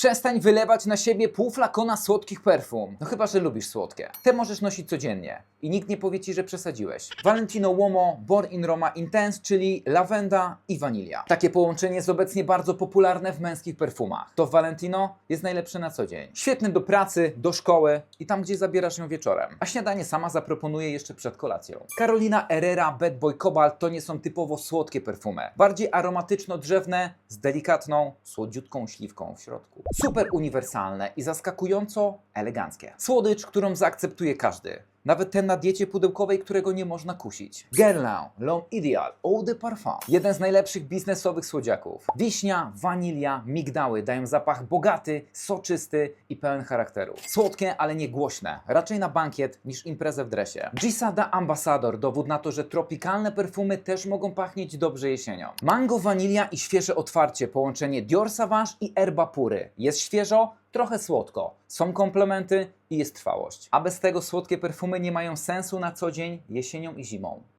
Przestań wylewać na siebie pół flakona słodkich perfum. No chyba, że lubisz słodkie. Te możesz nosić codziennie i nikt nie powie ci, że przesadziłeś. Valentino Uomo Born in Roma Intense, czyli lawenda i wanilia. Takie połączenie jest obecnie bardzo popularne w męskich perfumach. To Valentino jest najlepsze na co dzień. Świetny do pracy, do szkoły i tam, gdzie zabierasz ją wieczorem. A śniadanie sama zaproponuję jeszcze przed kolacją. Carolina Herrera Bad Boy Cobalt to nie są typowo słodkie perfumy. Bardziej aromatyczno-drzewne z delikatną, słodziutką śliwką w środku. Super uniwersalne i zaskakująco eleganckie. Słodycz, którą zaakceptuje każdy. Nawet ten na diecie pudełkowej, którego nie można kusić. Guerlain L'Homme Ideal Eau de Parfum. Jeden z najlepszych biznesowych słodziaków. Wiśnia, wanilia, migdały dają zapach bogaty, soczysty i pełen charakteru. Słodkie, ale nie głośne. Raczej na bankiet niż imprezę w dresie. Gisada Ambassador. Dowód na to, że tropikalne perfumy też mogą pachnieć dobrze jesienią. Mango, wanilia i świeże otwarcie. Połączenie Dior Sauvage i Herba Pury. Jest świeżo, trochę słodko. Są komplementy i jest trwałość. A bez tego słodkie perfumy nie mają sensu na co dzień, jesienią i zimą.